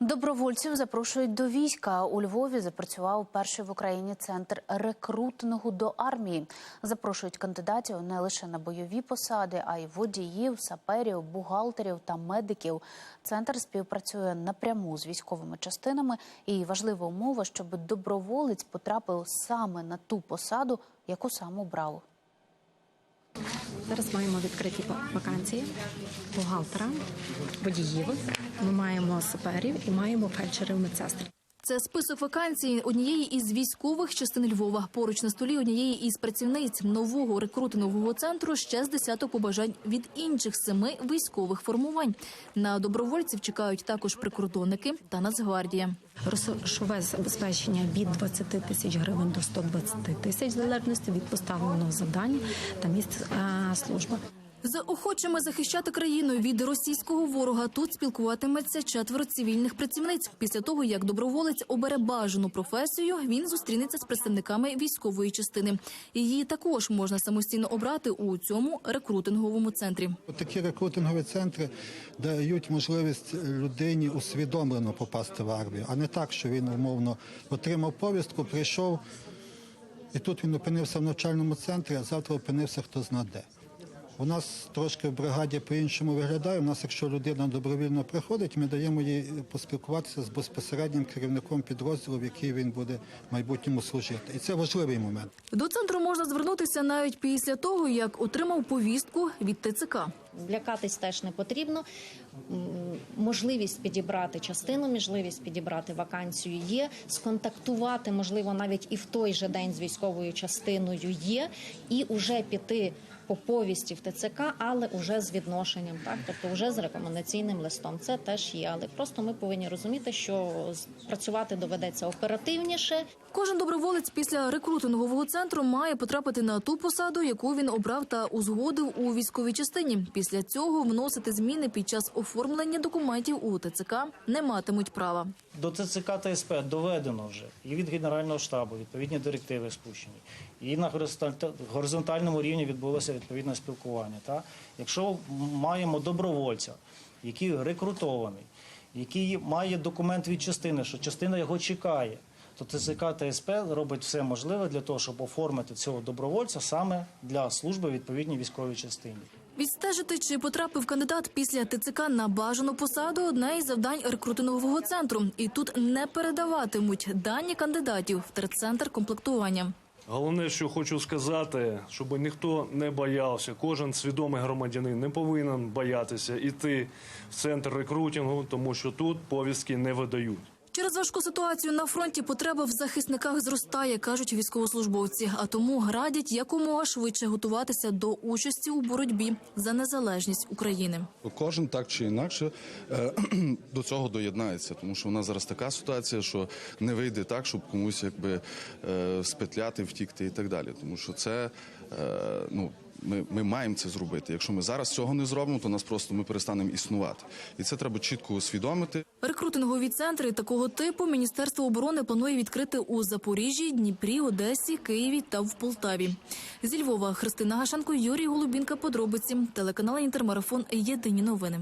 Добровольців запрошують до війська. У Львові запрацював перший в Україні центр рекрутингу до армії. Запрошують кандидатів не лише на бойові посади, а й водіїв, саперів, бухгалтерів та медиків. Центр співпрацює напряму з військовими частинами. І важлива умова, щоб доброволець потрапив саме на ту посаду, яку сам обрав. Зараз маємо відкриті вакансії бухгалтера, водіїв. Ми маємо саперів і маємо фельдшерів медсестр. Це список вакансій однієї із військових частин Львова. Поруч на столі однієї із працівниць нового рекрутингового центру ще з десяток побажань від інших семи військових формувань. На добровольців чекають також прикордонники та Нацгвардія. Грошове забезпечення від 20 тисяч гривень до 120 тисяч, залежності від поставленого завдання та місць е, служби. За охочими захищати країну від російського ворога тут спілкуватиметься четверо цивільних працівниць. Після того, як доброволець обере бажану професію, він зустрінеться з представниками військової частини. Її також можна самостійно обрати у цьому рекрутинговому центрі. Такі рекрутингові центри дають можливість людині усвідомлено попасти в армію, а не так, що він умовно отримав повістку, прийшов, і тут він опинився в навчальному центрі, а завтра опинився хто зна де. У нас трошки в бригаді по-іншому виглядає. У нас, якщо людина добровільно приходить, ми даємо їй поспілкуватися з безпосереднім керівником підрозділу, в який він буде в майбутньому служити. І це важливий момент. До центру можна звернутися навіть після того, як отримав повістку від ТЦК. Лякатись теж не потрібно. Можливість підібрати частину, можливість підібрати вакансію є. Сконтактувати, можливо, навіть і в той же день з військовою частиною є, і вже піти по повісті в ТЦК, але уже з відношенням, так тобто вже з рекомендаційним листом. Це теж є. Але просто ми повинні розуміти, що працювати доведеться оперативніше. Кожен доброволець після рекрутингового центру має потрапити на ту посаду, яку він обрав та узгодив у військовій частині. Після цього вносити зміни під час оформлення документів у ТЦК не матимуть права. До ТЦК та СП доведено вже і від Генерального штабу відповідні директиви спущені. І на горизонтальному рівні відбулося відповідне спілкування. Та? Якщо маємо добровольця, який рекрутований, який має документ від частини, що частина його чекає, то ТЦК та СП робить все можливе для того, щоб оформити цього добровольця саме для служби відповідній військовій частині. Відстежити, чи потрапив кандидат після ТЦК на бажану посаду одне із завдань рекрутингового центру. І тут не передаватимуть дані кандидатів в терцентр комплектування. Головне, що хочу сказати, щоб ніхто не боявся. Кожен свідомий громадянин не повинен боятися йти в центр рекрутингу, тому що тут повістки не видають. Через важку ситуацію на фронті потреба в захисниках зростає, кажуть військовослужбовці. А тому радять якомога швидше готуватися до участі у боротьбі за незалежність України. Кожен так чи інакше е, до цього доєднається, тому що у нас зараз така ситуація, що не вийде так, щоб комусь якби е, спетляти, втікти і так далі. Тому що це е, ну. Ми, ми маємо це зробити. Якщо ми зараз цього не зробимо, то нас просто ми перестанемо існувати, і це треба чітко усвідомити. Рекрутингові центри такого типу Міністерство оборони планує відкрити у Запоріжжі, Дніпрі, Одесі, Києві та в Полтаві. Зі Львова Христина Гашенко, Юрій Голубінка. Подробиці телеканал Інтермарафон. Єдині новини.